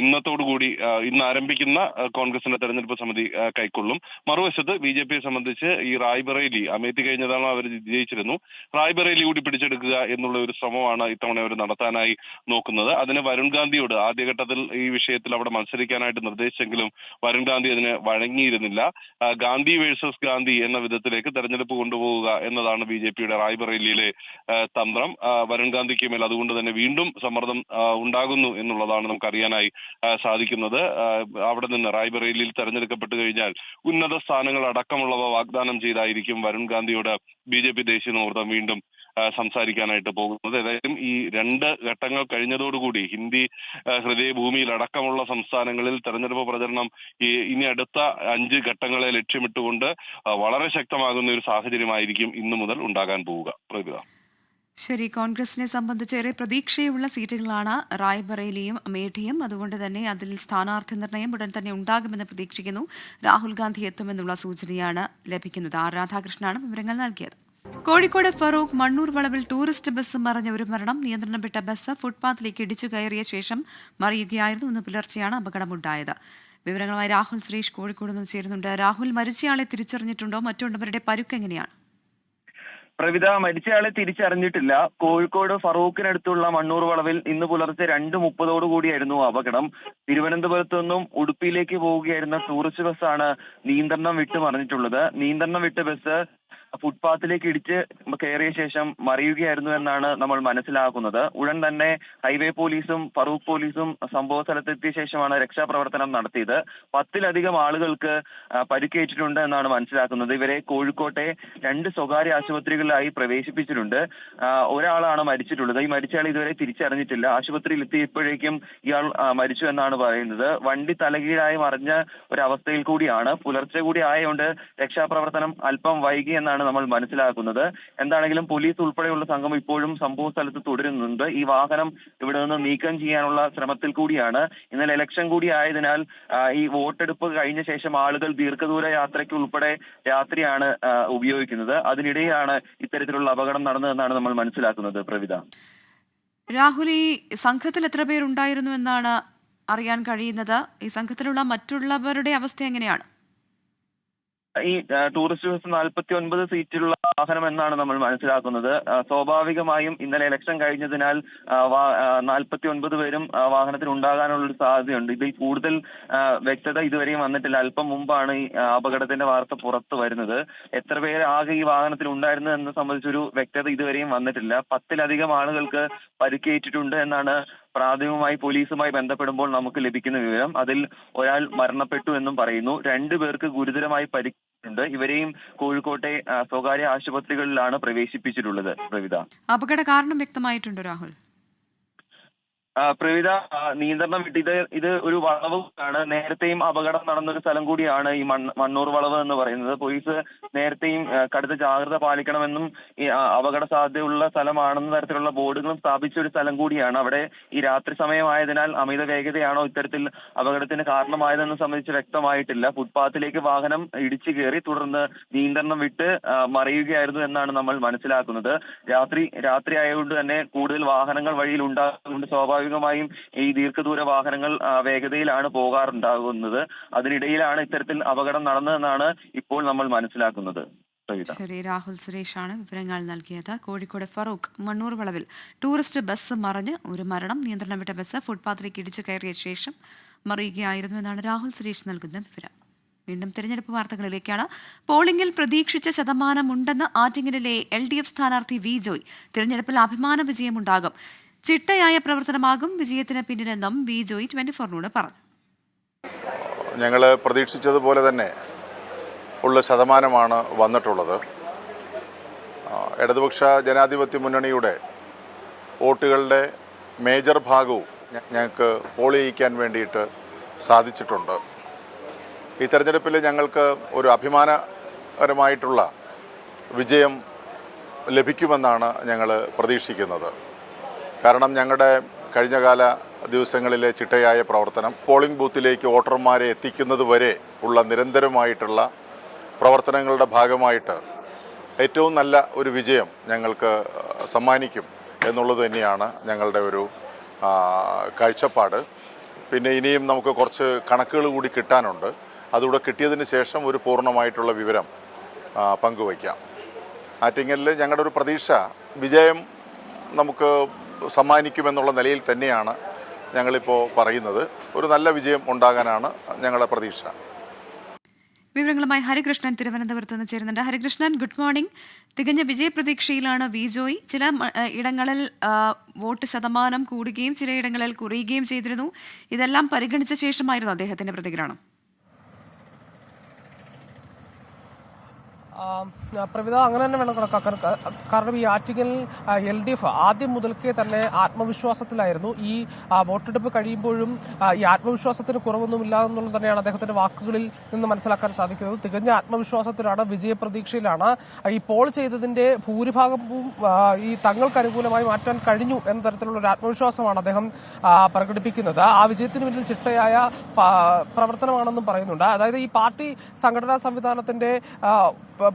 ഇന്നത്തോടുകൂടി കൂടി ഇന്ന് ആരംഭിക്കുന്ന കോൺഗ്രസിന്റെ തെരഞ്ഞെടുപ്പ് സമിതി കൈക്കൊള്ളും. മറുവശത്ത് ബി ജെ പിയെ സംബന്ധിച്ച് ഈ റായ്ബറേലി അമേത്തി കഴിഞ്ഞ തവണ അവർ വിജയിച്ചിരുന്നു റായ്ബറേലി കൂടി പിടിച്ചെടുക്കുക എന്നുള്ള ഒരു ശ്രമമാണ് ഇത്തവണ അവർ നടത്താനായി നോക്കുന്നത്. അതിന് വരുൺ ഗാന്ധിയോട് ആദ്യഘട്ടത്തിൽ ഈ വിഷയത്തിൽ അവിടെ മത്സരിക്കാനായിട്ട് നിർദ്ദേശിച്ചെങ്കിലും വരുൺ ഗാന്ധി അതിന് വഴങ്ങിയിരുന്നില്ല. ഗാന്ധി വേഴ്സസ് ഗാന്ധി എന്ന വിധത്തിലേക്ക് തെരഞ്ഞെടുപ്പ് കൊണ്ടുപോവുക എന്നതാണ് ബി ജെ പിയുടെ റായ്ബറേലിയിലെ തന്ത്രം. വരുൺ ഗാന്ധിക്ക് മേൽ അതുകൊണ്ട് തന്നെ വീണ്ടും സമ്മർദ്ദം ഉണ്ടാകുന്നു എന്നുള്ളതാണ് നമുക്ക് അറിയാനായി ആ, സാധിക്കുന്നത്. അവിടെ നിന്ന് റായ്ബറേലിയിൽ തെരഞ്ഞെടുക്കപ്പെട്ടു കഴിഞ്ഞാൽ ഉന്നത സ്ഥാനങ്ങൾ അടക്കമുള്ളവ വാഗ്ദാനം ചെയ്തായിരിക്കും വരുൺ ഗാന്ധിയോട് ബി ജെ പി ദേശീയ നേതൃത്വം വീണ്ടും സംസാരിക്കാനായിട്ട് പോകുന്നത്. ഏതായാലും ഈ രണ്ട് ഘട്ടങ്ങൾ കഴിഞ്ഞതോടുകൂടി ഹിന്ദി ഹൃദയഭൂമിയിൽ അടക്കമുള്ള സംസ്ഥാനങ്ങളിൽ തെരഞ്ഞെടുപ്പ് പ്രചരണം ഈ ഇനി അടുത്ത അഞ്ച് ഘട്ടങ്ങളെ ലക്ഷ്യമിട്ടുകൊണ്ട് വളരെ ശക്തമാകുന്ന ഒരു സാഹചര്യമായിരിക്കും ഇന്നു മുതൽ ഉണ്ടാകാൻ പോവുക. പ്രകൃത ശരി കോൺഗ്രസിനെ സംബന്ധിച്ച് ഏറെ പ്രതീക്ഷയുള്ള സീറ്റുകളാണ് റായ്ബറേലിയും അമേഠിയും അതുകൊണ്ട് തന്നെ അതിൽ സ്ഥാനാർത്ഥി നിർണയം ഉടൻ തന്നെ ഉണ്ടാകുമെന്ന് പ്രതീക്ഷിക്കുന്നു. രാഹുൽ ഗാന്ധി എത്തുമെന്നുള്ള സൂചനയാണ് ലഭിക്കുന്നത്. ആർ. രാധാകൃഷ്ണനാണ് വിവരങ്ങൾ നൽകിയത്. കോഴിക്കോട് ഫറൂഖ് മണ്ണൂർ വളവിൽ ടൂറിസ്റ്റ് ബസ് മറിഞ്ഞ ഒരു മരണം. നിയന്ത്രണം വിട്ട ബസ് ഫുട്പാത്തിലേക്ക് ഇടിച്ചു കയറിയ ശേഷം മറിയുകയായിരുന്നു. ഇന്ന് പുലർച്ചെയാണ് അപകടമുണ്ടായത്. വിവരങ്ങളുമായി രാഹുൽ സുരേഷ് കോഴിക്കോട് നിന്ന് ചേരുന്നുണ്ട്. രാഹുൽ മരിച്ചയാളെ തിരിച്ചറിഞ്ഞിട്ടുണ്ടോ? മറ്റുള്ളവരുടെ പരുക്ക് എങ്ങനെയാണ്? പ്രവിത മരിച്ചയാളെ തിരിച്ചറിഞ്ഞിട്ടില്ല. കോഴിക്കോട് ഫറൂഖിനടുത്തുള്ള മണ്ണൂർ വളവിൽ ഇന്ന് പുലർച്ചെ രണ്ട് മുപ്പതോടു കൂടിയായിരുന്നു അപകടം. തിരുവനന്തപുരത്തു നിന്നും ഉടുപ്പിയിലേക്ക് പോവുകയായിരുന്ന ടൂറിസ്റ്റ് ബസ്സാണ് നിയന്ത്രണം വിട്ട് മറിഞ്ഞിട്ടുള്ളത്. നിയന്ത്രണം വിട്ട ബസ് ഫുട്പാത്തിലേക്ക് ഇടിച്ച് കയറിയ ശേഷം മറിയുകയായിരുന്നു എന്നാണ് നമ്മൾ മനസ്സിലാക്കുന്നത്. ഉടൻ തന്നെ ഹൈവേ പോലീസും ഫറൂഖ് പോലീസും സംഭവ സ്ഥലത്തെത്തിയ ശേഷമാണ് രക്ഷാപ്രവർത്തനം നടത്തിയത്. പത്തിലധികം ആളുകൾക്ക് പരിക്കേറ്റിട്ടുണ്ട് എന്നാണ് മനസ്സിലാക്കുന്നത്. ഇവരെ കോഴിക്കോട്ടെ രണ്ട് സ്വകാര്യ ആശുപത്രികളിലായി പ്രവേശിപ്പിച്ചിട്ടുണ്ട്. ഒരാളാണ് മരിച്ചിട്ടുള്ളത്. ഈ മരിച്ചയാൾ ഇതുവരെ തിരിച്ചറിഞ്ഞിട്ടില്ല. ആശുപത്രിയിൽ എത്തിയപ്പോഴേക്കും ഇയാൾ മരിച്ചു എന്നാണ് പറയുന്നത്. വണ്ടി തലകീഴായി മറിഞ്ഞ ഒരവസ്ഥയിൽ കൂടിയാണ്. പുലർച്ചെ കൂടി ആയതുകൊണ്ട് രക്ഷാപ്രവർത്തനം അല്പം വൈകി എന്നാണ് നമ്മൾ മനസ്സിലാക്കുന്നത്. എന്താണെങ്കിലും പോലീസ് ഉൾപ്പെടെയുള്ള സംഘം ഇപ്പോഴും സംഭവ സ്ഥലത്ത് തുടരുന്നുണ്ട്. ഈ വാഹനം ഇവിടെ നിന്ന് നീക്കം ചെയ്യാനുള്ള ശ്രമത്തിൽ കൂടിയാണ്. ഇന്നലെ ഇലക്ഷൻ കൂടി ആയതിനാൽ ഈ വോട്ടെടുപ്പ് കഴിഞ്ഞ ശേഷം ആളുകൾ ദീർഘദൂര യാത്രയ്ക്ക് ഉൾപ്പെടെ രാത്രിയാണ് ഉപയോഗിക്കുന്നത്. അതിനിടെയാണ് ഇത്തരത്തിലുള്ള അപകടം നടന്നതെന്നാണ് നമ്മൾ മനസ്സിലാക്കുന്നത് പ്രവിത. രാഹുൽ ഈ സംഘത്തിൽ എത്ര പേരുണ്ടായിരുന്നു എന്നാണ് അറിയാൻ കഴിയുന്നത്? ഈ സംഘത്തിലുള്ള മറ്റുള്ളവരുടെ അവസ്ഥ എങ്ങനെയാണ്? ഈ ടൂറിസ്റ്റ് ബസ് നാൽപ്പത്തി ഒൻപത് സീറ്റുള്ള വാഹനം എന്നാണ് നമ്മൾ മനസ്സിലാക്കുന്നത്. സ്വാഭാവികമായും ഇന്നലെ ഇലക്ഷൻ കഴിഞ്ഞതിനാൽ നാൽപ്പത്തി ഒൻപത് പേരും വാഹനത്തിൽ ഉണ്ടാകാനുള്ള ഒരു സാധ്യതയുണ്ട്. ഇതിൽ കൂടുതൽ വ്യക്തത ഇതുവരെയും വന്നിട്ടില്ല. അല്പം മുമ്പാണ് ഈ അപകടത്തിന്റെ വാർത്ത പുറത്തു വരുന്നത്. എത്ര പേര് ആകെ ഈ വാഹനത്തിൽ ഉണ്ടായിരുന്നു എന്ന് സംബന്ധിച്ചൊരു വ്യക്തത ഇതുവരെയും വന്നിട്ടില്ല. പത്തിലധികം ആളുകൾക്ക് പരിക്കേറ്റിട്ടുണ്ട് എന്നാണ് പ്രാഥമികമായി പോലീസുമായി ബന്ധപ്പെടുമ്പോൾ നമുക്ക് ലഭിക്കുന്ന വിവരം. അതിൽ ഒരാൾ മരണപ്പെട്ടു എന്നും പറയുന്നു. രണ്ടു പേർക്ക് ഗുരുതരമായി പരിക്കുണ്ട് ഇവരെയും കോഴിക്കോട്ടെ സ്വകാര്യ ആശുപത്രികളിലാണ് പ്രവേശിപ്പിച്ചിട്ടുള്ളത് പ്രവിത. അപകട കാരണം വ്യക്തമായിട്ടുണ്ടോ രാഹുൽ? ആ, നിയന്ത്രണം വിട്ട് ഇത് ഇത് ഒരു വളവാണ് നേരത്തെയും അപകടം നടന്ന ഒരു സ്ഥലം കൂടിയാണ് ഈ മണ്ണൂർ വളവ് എന്ന് പറയുന്നത്. പോലീസ് നേരത്തെയും കടുത്ത ജാഗ്രത പാലിക്കണമെന്നും അപകട സാധ്യതയുള്ള സ്ഥലമാണെന്ന തരത്തിലുള്ള ബോർഡുകളും സ്ഥാപിച്ച ഒരു സ്ഥലം കൂടിയാണ്. അവിടെ ഈ രാത്രി സമയമായതിനാൽ അമിത വേഗതയാണോ ഇത്തരത്തിൽ അപകടത്തിന് കാരണമായതെന്ന് സംബന്ധിച്ച് വ്യക്തമായിട്ടില്ല. ഫുട്പാത്തിലേക്ക് വാഹനം ഇടിച്ചു കയറി തുടർന്ന് നിയന്ത്രണം വിട്ട് മറിയുകയായിരുന്നു എന്നാണ് നമ്മൾ മനസ്സിലാക്കുന്നത്. രാത്രി രാത്രി ആയതുകൊണ്ട് തന്നെ കൂടുതൽ വാഹനങ്ങൾ വഴിയിൽ ഉണ്ടാകുന്നുണ്ട് സ്വാഭാവികമായും ഈ ദീർഘദൂര വാഹനങ്ങൾ വേഗതയിലാണ് പോകാറുണ്ടാകുന്നത്. അതിനിടയിലാണ് ഇത്തരത്തിൽ അപകടം നടന്നതെന്നാണ് ഇപ്പോൾ നമ്മൾ മനസ്സിലാക്കുന്നത്. ശരി രാഹുൽ ആണ് വിവരങ്ങൾ നൽകിയത്. കോഴിക്കോട് ഫറൂഖ് മണ്ണൂർ വളവിൽ ടൂറിസ്റ്റ് ബസ് മറിഞ്ഞ് ഒരു മരണം. നിയന്ത്രണം വിട്ട ബസ് ഫുട്പാത്തിലേക്ക് ഇടിച്ചു കയറിയ ശേഷം മറിയുകയായിരുന്നു എന്നാണ് രാഹുൽ സുരേഷ് നൽകുന്ന വിവരം. വീണ്ടും തിരഞ്ഞെടുപ്പ് വാർത്തകളിലേക്കാണ്. പോളിംഗിൽ പ്രതീക്ഷിച്ച ശതമാനമുണ്ടെന്ന് ആറ്റിങ്ങലിലെ എൽ ഡി എഫ് സ്ഥാനാർത്ഥി വി ജോയ്. തിരഞ്ഞെടുപ്പിൽ അഭിമാന വിജയമുണ്ടാകും. ചിട്ടയായ പ്രവർത്തനമാകും വിജയത്തിന് പിന്നിലെന്നും വി ജോയി ട്വന്റി ഫോറിനോട് പറഞ്ഞു. ഞങ്ങൾ പ്രതീക്ഷിച്ചതുപോലെ തന്നെ ഉള്ള ശതമാനമാണ് വന്നിട്ടുള്ളത്. ഇടതുപക്ഷ ജനാധിപത്യ മുന്നണിയുടെ വോട്ടുകളുടെ മേജർ ഭാഗവും ഞങ്ങൾക്ക് പോൾ ചെയ്യിക്കാൻ വേണ്ടിയിട്ട് സാധിച്ചിട്ടുണ്ട്. ഈ തെരഞ്ഞെടുപ്പിൽ ഞങ്ങൾക്ക് ഒരു അഭിമാനകരമായിട്ടുള്ള വിജയം ലഭിക്കുമെന്നാണ് ഞങ്ങൾ പ്രതീക്ഷിക്കുന്നത്. കാരണം ഞങ്ങളുടെ കഴിഞ്ഞകാല ദിവസങ്ങളിലെ ചിട്ടയായ പ്രവർത്തനം പോളിംഗ് ബൂത്തിലേക്ക് വോട്ടർമാരെ എത്തിക്കുന്നത് വരെ ഉള്ള നിരന്തരമായിട്ടുള്ള പ്രവർത്തനങ്ങളുടെ ഭാഗമായിട്ട് ഏറ്റവും നല്ല ഒരു വിജയം ഞങ്ങൾക്ക് സമ്മാനിക്കും എന്നുള്ളത് തന്നെയാണ് ഞങ്ങളുടെ ഒരു കാഴ്ചപ്പാട്. പിന്നെ ഇനിയും നമുക്ക് കുറച്ച് കണക്കുകൾ കൂടി കിട്ടാനുണ്ട്. അതുകൂടെ കിട്ടിയതിന് ശേഷം ഒരു പൂർണമായിട്ടുള്ള വിവരം പങ്കുവയ്ക്കാം. ആറ്റിങ്ങലിൽ ഞങ്ങളുടെ ഒരു പ്രതീക്ഷ വിജയം നമുക്ക് സമ്മാനിക്കുമെന്നുള്ള നിലയിൽ തന്നെയാണ് ഞങ്ങളിപ്പോൾ പറയുന്നത്. ഒരു നല്ല വിജയം ഉണ്ടാകാനാണ് ഞങ്ങളുടെ പ്രതീക്ഷ. വിവരങ്ങളുമായി ഹരികൃഷ്ണൻ തിരുവനന്തപുരത്ത് നിന്ന് ചേരുന്നുണ്ട്. ഹരികൃഷ്ണൻ ഗുഡ് മോർണിംഗ് തികഞ്ഞ വിജയപ്രതീക്ഷയിലാണ് വി ജോയ്. ചില ഇടങ്ങളിൽ വോട്ട് ശതമാനം കൂടുകയും ചില ഇടങ്ങളിൽ കുറയുകയും ചെയ്തിരുന്നു. ഇതെല്ലാം പരിഗണിച്ച ശേഷമായിരുന്നു അദ്ദേഹത്തിന്റെ പ്രതികരണം. പ്രവിധ അങ്ങനെ തന്നെ വേണം കണക്കാക്കാൻ. കാരണം ഈ ആറ്റിങ്ങൽ എൽ ഡി എഫ് ആദ്യം മുതൽക്കേ തന്നെ ആത്മവിശ്വാസത്തിലായിരുന്നു. ഈ വോട്ടെടുപ്പ് കഴിയുമ്പോഴും ഈ ആത്മവിശ്വാസത്തിന് കുറവൊന്നുമില്ല എന്നുള്ളത് തന്നെയാണ് അദ്ദേഹത്തിന്റെ വാക്കുകളിൽ നിന്ന് മനസ്സിലാക്കാൻ സാധിക്കുന്നത്. തികഞ്ഞ ആത്മവിശ്വാസത്തിലാണ് വിജയപ്രതീക്ഷയിലാണ്. ഈ പോൾ ചെയ്തതിന്റെ ഭൂരിഭാഗവും ഈ തങ്ങൾക്ക് അനുകൂലമായി മാറ്റാൻ കഴിഞ്ഞു എന്ന തരത്തിലുള്ള ഒരു ആത്മവിശ്വാസമാണ് അദ്ദേഹം പ്രകടിപ്പിക്കുന്നത്. ആ വിജയത്തിന് പിന്നിൽ ചിട്ടയായ പ്രവർത്തനമാണെന്നും പറയുന്നുണ്ട്. അതായത് ഈ പാർട്ടി സംഘടനാ സംവിധാനത്തിന്റെ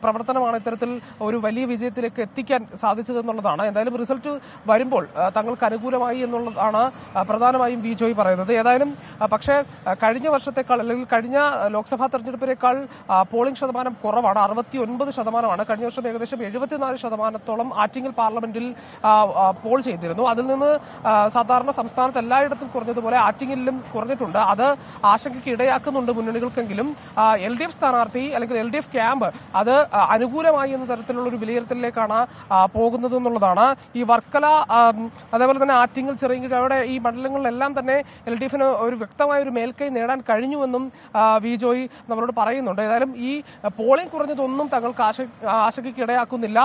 പ്രവർത്തനമാണ് ഇത്തരത്തിൽ ഒരു വലിയ വിജയത്തിലേക്ക് എത്തിക്കാൻ സാധിച്ചതെന്നുള്ളതാണ്. എന്തായാലും റിസൾട്ട് വരുമ്പോൾ തങ്ങൾക്ക് അനുകൂലമായി എന്നുള്ളതാണ് പ്രധാനമായും വി ജോയ് പറയുന്നത്. ഏതായാലും പക്ഷേ കഴിഞ്ഞ വർഷത്തെക്കാൾ അല്ലെങ്കിൽ കഴിഞ്ഞ ലോക്സഭാ തെരഞ്ഞെടുപ്പിനേക്കാൾ പോളിംഗ് ശതമാനം കുറവാണ്. അറുപത്തി ഒൻപത് ശതമാനമാണ്. കഴിഞ്ഞ വർഷം ഏകദേശം എഴുപത്തിനാല് ശതമാനത്തോളം ആറ്റിങ്ങൽ പാർലമെന്റിൽ പോൾ ചെയ്തിരുന്നു. അതിൽ നിന്ന് സാധാരണ സംസ്ഥാനത്ത് എല്ലായിടത്തും കുറഞ്ഞതുപോലെ ആറ്റിങ്ങലിലും കുറഞ്ഞിട്ടുണ്ട്. അത് ആശങ്കയ്ക്ക് ഇടയാക്കുന്നുണ്ട് മുന്നണികൾക്കെങ്കിലും. എൽ ഡി എഫ് സ്ഥാനാർത്ഥി അല്ലെങ്കിൽ എൽ ഡി എഫ് ക്യാമ്പ് അത് ആ, അനുകൂലമായി എന്ന തരത്തിലുള്ള ഒരു വിലയിരുത്തലിലേക്കാണ് പോകുന്നത് എന്നുള്ളതാണ്. ഈ വർക്കല അതേപോലെ തന്നെ ആറ്റിങ്ങൽ ചെറിയ അവിടെ ഈ മണ്ഡലങ്ങളിലെല്ലാം തന്നെ എൽ ഡി എഫിന് ഒരു വ്യക്തമായ ഒരു മേൽക്കൈ നേടാൻ കഴിഞ്ഞുവെന്നും വി ജോയി നമ്മളോട് പറയുന്നുണ്ട്. ഏതായാലും ഈ പോളിംഗ് കുറഞ്ഞതൊന്നും തങ്ങൾക്ക് ആശ ആശങ്കയ്ക്ക് ഇടയാക്കുന്നില്ല.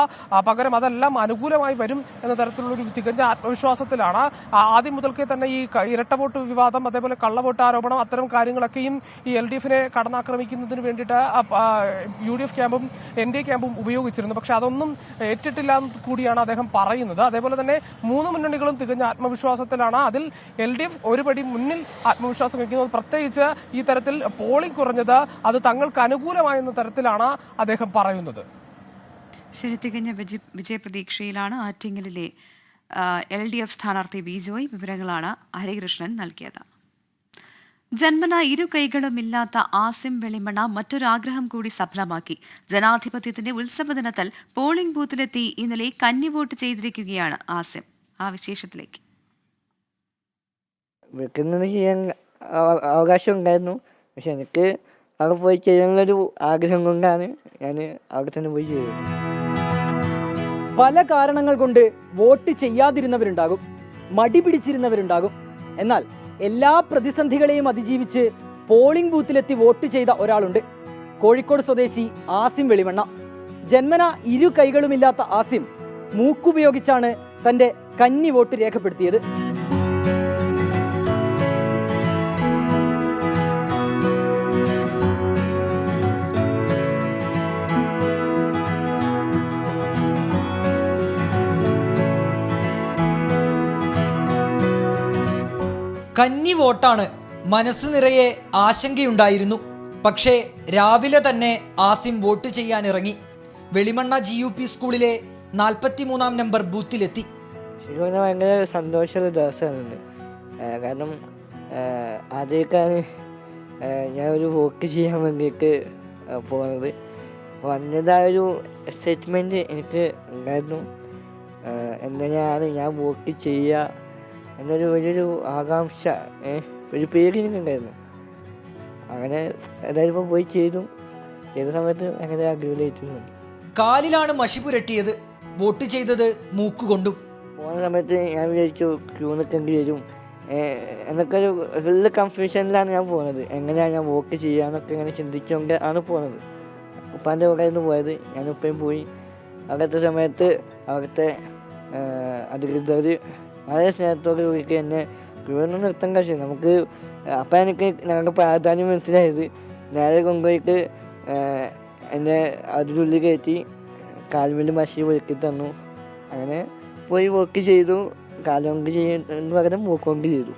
പകരം അതെല്ലാം അനുകൂലമായി വരും എന്ന തരത്തിലുള്ള ഒരു തികഞ്ഞ ആത്മവിശ്വാസത്തിലാണ്. ആദ്യം മുതൽക്കേ തന്നെ ഈ ഇരട്ട വോട്ട് വിവാദം അതേപോലെ കള്ളവോട്ട് ആരോപണം അത്തരം കാര്യങ്ങളൊക്കെയും ഈ എൽ ഡി എഫിനെ കടന്നാക്രമിക്കുന്നതിന് വേണ്ടിയിട്ട് യു ഡി എഫ് ക്യാമ്പും എൻ ഡി എ ക്യാമ്പും ഉപയോഗിച്ചിരുന്നു. പക്ഷെ അതൊന്നും ഏറ്റിട്ടില്ല കൂടിയാണ് അദ്ദേഹം പറയുന്നത്. അതേപോലെ തന്നെ മൂന്ന് മുന്നണികളും തികഞ്ഞ ആത്മവിശ്വാസത്തിലാണ്. അതിൽ എൽ ഡി എഫ് ഒരുപടി മുന്നിൽ ആത്മവിശ്വാസം വയ്ക്കുന്നത് പ്രത്യേകിച്ച് ഈ തരത്തിൽ പോളിംഗ് കുറഞ്ഞത് അത് തങ്ങൾക്ക് അനുകൂലമായെന്ന തരത്തിലാണ് അദ്ദേഹം പറയുന്നത്. ശരി തികഞ്ഞ വിജയ വിജയപ്രതീക്ഷയിലാണ് ആറ്റിങ്ങലിലെ എൽ ഡി എഫ് സ്ഥാനാർത്ഥി ബിജോയ് വിവരങ്ങളാണ് ഹരികൃഷ്ണൻ നൽകിയത്. ജന്മന ഇരു കൈകളുമില്ലാത്ത ആസിം വെളിമണ മറ്റൊരാഗ്രഹം കൂടി സഫലമാക്കി. ജനാധിപത്യത്തിന്റെ ഉത്സവ ദിനത്തിൽ പോളിംഗ് ബൂത്തിലെത്തി ഇന്നലെ കന്നി വോട്ട് ചെയ്തിരിക്കുകയാണ് ആസിം. ആ വിശേഷത്തിലേക്ക്. വെക്കുന്നത് ചെയ്യാൻ അവ- അവകാശം ഉണ്ടായിരുന്നു പക്ഷെ എനിക്ക് അവിടെ പോയി ചെയ്യാനുള്ളൊരു ആഗ്രഹം കൊണ്ടാണ് ഞാൻ അവിടെ തന്നെ പോയി ചെയ്തത്. പല കാരണങ്ങൾ കൊണ്ട് വോട്ട് ചെയ്യാതിരുന്നവരുണ്ടാകും മടി പിടിച്ചിരുന്നവരുണ്ടാകും. എന്നാൽ എല്ലാ പ്രതിസന്ധികളെയും അതിജീവിച്ച് പോളിംഗ് ബൂത്തിലെത്തി വോട്ട് ചെയ്ത ഒരാളുണ്ട്. കോഴിക്കോട് സ്വദേശി ആസിം വെളിവണ്ണ. ജന്മന ഇരു കൈകളുമില്ലാത്ത ആസിം മൂക്കുപയോഗിച്ചാണ് തന്റെ കന്നി വോട്ട് രേഖപ്പെടുത്തിയത്. കന്നി വോട്ടാണ് മനസ്സ് നിറയെ ആശങ്കയുണ്ടായിരുന്നു. പക്ഷേ രാവിലെ തന്നെ ആസിം വോട്ട് ചെയ്യാനിറങ്ങി. വെളിമണ്ണ ജി യു പി സ്കൂളിലെ നാൽപ്പത്തിമൂന്നാം നമ്പർ ബൂത്തിലെത്തി. ഭയങ്കര സന്തോഷമുള്ള ദിവസമാണ് കാരണം ആദ്യമൊക്കെയാണ് ഞാൻ ഒരു വോട്ട് ചെയ്യാൻ വേണ്ടിയിട്ട് പോകുന്നത് വന്നതായ ഒരു എക്സൈറ്റ്മെന്റ് എനിക്ക് ഉണ്ടായിരുന്നു. എന്തിനാണ് എങ്ങനെയാണ് ഞാൻ വോട്ട് ചെയ്യുക എന്നൊരു വലിയൊരു ആകാംക്ഷ ഒരു പേടി എനിക്കുണ്ടായിരുന്നു. അങ്ങനെ എന്തായാലും ഇപ്പോൾ പോയി ചെയ്തു. ചെയ്ത സമയത്ത് ഭയങ്കര അടിപൊളിയായിട്ടുണ്ട് കാലിലാണ് മഷി പുരട്ടിയത്. വോട്ട് ചെയ്തത് മൂക്കുകൊണ്ടും. പോകുന്ന സമയത്ത് ഞാൻ വിചാരിച്ചു ക്യൂ നിൽക്കേണ്ടി വരും. എന്നൊക്കെ ഒരു ഫുള്ള് കൺഫ്യൂഷനിലാണ് ഞാൻ പോകുന്നത്. എങ്ങനെയാണ് ഞാൻ വോട്ട് ചെയ്യാന്നൊക്കെ ഇങ്ങനെ ചിന്തിച്ചുകൊണ്ട് ആണ് പോകുന്നത്. ഉപ്പാന്റെ കൂടെ നിന്ന് പോയത്. ഞാൻ ഉപ്പയും പോയി. അവിടുത്തെ സമയത്ത് അവിടുത്തെ അധികൃതർ വളരെ സ്നേഹത്തോട് കൂടിയിട്ട് എന്നെ ക്യൂവിൽ നിർത്താൻ കഴിച്ചു നമുക്ക് അപ്പം എനിക്ക് ഞങ്ങൾക്ക് പ്രാധാന്യം മനസ്സിലായത് നേരെ കൊണ്ടുപോയിട്ട് എന്റെ എന്നെ അതിനുള്ളിൽ കയറ്റി കാൽമിന്റെ മഷി ഒരുക്കി തന്നു. അങ്ങനെ പോയി വോക്ക് ചെയ്തു. കാലുകൊണ്ട് ചെയ്യുന്ന പകരം മൂക്കൊണ്ട് ചെയ്തു.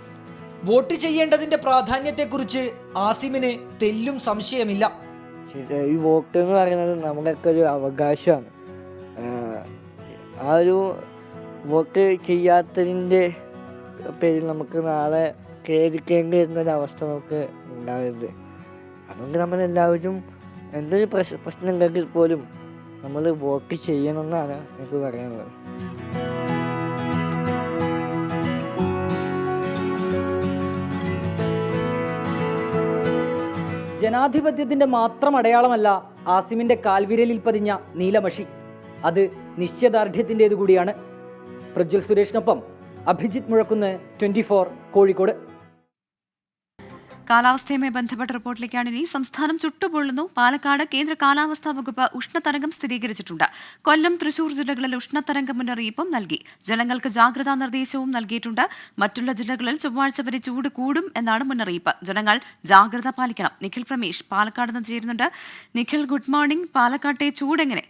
വോട്ട് ചെയ്യേണ്ടതിന്റെ പ്രാധാന്യത്തെക്കുറിച്ച് ആസിമിന് തെല്ലും സംശയമില്ല. ഈ വോട്ട് എന്ന് പറയുന്നത് നമ്മുടെയൊക്കെ ഒരു അവകാശമാണ്. ആ ഒരു വോട്ട് ചെയ്യാത്തതിന്റെ പേരിൽ നമുക്ക് നാളെ ഖേദിക്കേണ്ടി വരുന്ന ഒരു അവസ്ഥ നമുക്ക് ഉണ്ടാവരുത്. അതുകൊണ്ട് നമ്മളെല്ലാവരും എന്തൊരു പ്രശ്ന പ്രശ്നം ഉണ്ടെങ്കിൽ പോലും നമ്മൾ വോട്ട് ചെയ്യണമെന്നാണ് എനിക്ക് പറയാനുള്ളത്. ജനാധിപത്യത്തിന്റെ മാത്രം അടയാളമല്ല ആസിമിന്റെ കാൽവിരലിൽ പതിഞ്ഞ നീലമഷി. അത് നിശ്ചയദാർഢ്യത്തിന്റെ കൂടിയാണ് പ്രജ്വൽ സുരേഷിനൊപ്പം അഭിജിത്ത് മുഴക്കുന്ന് ട്വന്റി ഫോർ കോഴിക്കോട്. കാലാവസ്ഥയുമായി ബന്ധപ്പെട്ട റിപ്പോർട്ടിലേക്കാണ് ഇനി സംസ്ഥാനം ചുട്ടുപൊള്ളുന്നു. പാലക്കാട് കേന്ദ്ര കാലാവസ്ഥാ വകുപ്പ് ഉഷ്ണതരംഗം സ്ഥിരീകരിച്ചിട്ടുണ്ട്. കൊല്ലം തൃശൂർ ജില്ലകളിൽ ഉഷ്ണതരംഗ മുന്നറിയിപ്പും നൽകി. ജനങ്ങൾക്ക് ജാഗ്രതാ നിർദ്ദേശവും നൽകിയിട്ടുണ്ട്. മറ്റുള്ള ജില്ലകളിൽ ചൊവ്വാഴ്ച വരെ ചൂട് കൂടും എന്നാണ് മുന്നറിയിപ്പ്. ജനങ്ങൾ ജാഗ്രത പാലിക്കണം. നിഖിൽ പ്രമേഷ് പാലക്കാട് നിന്ന് ചേരുന്നുണ്ട്. Nikhil good morning. പാലക്കാട്ടെ ചൂടെങ്ങനെ?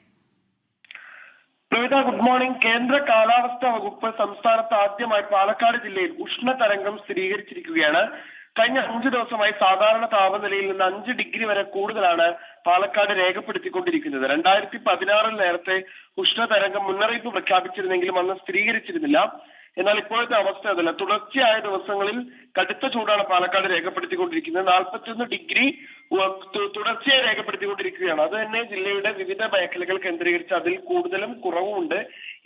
പ്രവിത ഗുഡ് മോർണിംഗ് കേന്ദ്ര കാലാവസ്ഥാ വകുപ്പ് സംസ്ഥാനത്ത് ആദ്യമായി പാലക്കാട് ജില്ലയിൽ ഉഷ്ണതരംഗം സ്ഥിരീകരിച്ചിരിക്കുകയാണ്. കഴിഞ്ഞ അഞ്ചു ദിവസമായി സാധാരണ താപനിലയിൽ നിന്ന് അഞ്ച് ഡിഗ്രി വരെ കൂടുതലാണ് പാലക്കാട് രേഖപ്പെടുത്തിക്കൊണ്ടിരിക്കുന്നത്. രണ്ടായിരത്തി പതിനാറിൽ നേരത്തെ ഉഷ്ണതരംഗം മുന്നറിയിപ്പ് പ്രഖ്യാപിച്ചിരുന്നെങ്കിലും അന്ന് സ്ഥിരീകരിച്ചിരുന്നില്ല. എന്നാൽ ഇപ്പോഴത്തെ അവസ്ഥ അതല്ല. തുടർച്ചയായ ദിവസങ്ങളിൽ കടുത്ത ചൂടാണ് പാലക്കാട് രേഖപ്പെടുത്തിക്കൊണ്ടിരിക്കുന്നത്. നാൽപ്പത്തിയൊന്ന് ഡിഗ്രി തുടർച്ചയായി രേഖപ്പെടുത്തിക്കൊണ്ടിരിക്കുകയാണ്. അത് തന്നെ ജില്ലയുടെ വിവിധ മേഖലകൾ കേന്ദ്രീകരിച്ച് അതിൽ കൂടുതലും കുറവുമുണ്ട്.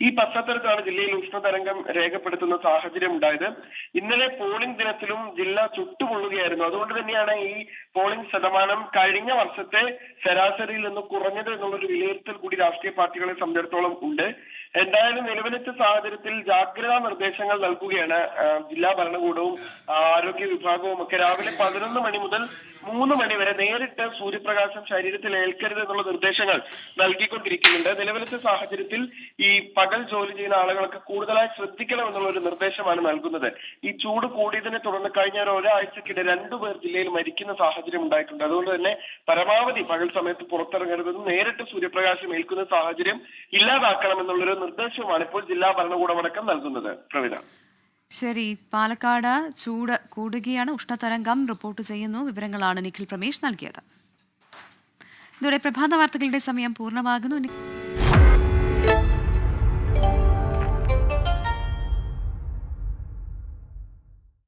ഈ പശ്ചാത്തലത്തിലാണ് ജില്ലയിൽ ഉഷ്ണതരംഗം രേഖപ്പെടുത്തുന്ന സാഹചര്യം ഉണ്ടായത്. ഇന്നലെ പോളിംഗ് ദിനത്തിലും ജില്ല ചുട്ടുപൊള്ളുകയായിരുന്നു. അതുകൊണ്ട് തന്നെയാണ് ഈ പോളിംഗ് ശതമാനം കഴിഞ്ഞ വർഷത്തെ ശരാശരിയിൽ നിന്ന് കുറഞ്ഞത് എന്നുള്ളൊരു വിലയിരുത്തൽ കൂടി രാഷ്ട്രീയ പാർട്ടികളെ സംബന്ധിച്ചിടത്തോളം ഉണ്ട്. എന്തായാലും നിലവിലത്തെ സാഹചര്യത്തിൽ ജാഗ്രതാ നിർദ്ദേശങ്ങൾ നൽകുകയാണ് ജില്ലാ ഭരണകൂടവും ആരോഗ്യ വിഭാഗവും ഒക്കെ. രാവിലെ പതിനൊന്ന് മണി മുതൽ മൂന്ന് മണി വരെ നേരിട്ട് സൂര്യപ്രകാശം ശരീരത്തിൽ ഏൽക്കരുത് എന്നുള്ള നിർദ്ദേശങ്ങൾ നൽകിക്കൊണ്ടിരിക്കുന്നുണ്ട്. നിലവിലത്തെ സാഹചര്യത്തിൽ ഈ പകൽ ജോലി ചെയ്യുന്ന ആളുകളൊക്കെ കൂടുതലായി ശ്രദ്ധിക്കണം എന്നുള്ള ഒരു നിർദ്ദേശമാണ് നൽകുന്നത്. ഈ ചൂട് കൂടിയതിനെ തുടർന്ന് കഴിഞ്ഞ ഒരാഴ്ചക്കിടെ ഒരാഴ്ചക്കിടെ രണ്ടുപേർ ജില്ലയിൽ മരിക്കുന്ന സാഹചര്യം ഉണ്ടായിട്ടുണ്ട്. അതുകൊണ്ട് തന്നെ പരമാവധി പകൽ സമയത്ത് പുറത്തിറങ്ങരുതെന്നും നേരിട്ട് സൂര്യപ്രകാശം ഏൽക്കുന്ന സാഹചര്യം ഇല്ലാതാക്കണം എന്നുള്ളൊരു നിർദ്ദേശവുമാണ് ഇപ്പോൾ ജില്ലാ ഭരണകൂടമടക്കം നൽകുന്നത്. പ്രവിധ. ശരി പാലക്കാട് ചൂട് കൂടുകയാണ്. ഉഷ്ണതരംഗം റിപ്പോർട്ട് ചെയ്യുന്നു. വിവരങ്ങളാണ് നിഖിൽ പ്രമേഷ് നൽകിയത്. ഇതോടെ പ്രഭാത വാർത്തകളുടെ സമയം പൂർണമാകുന്നു.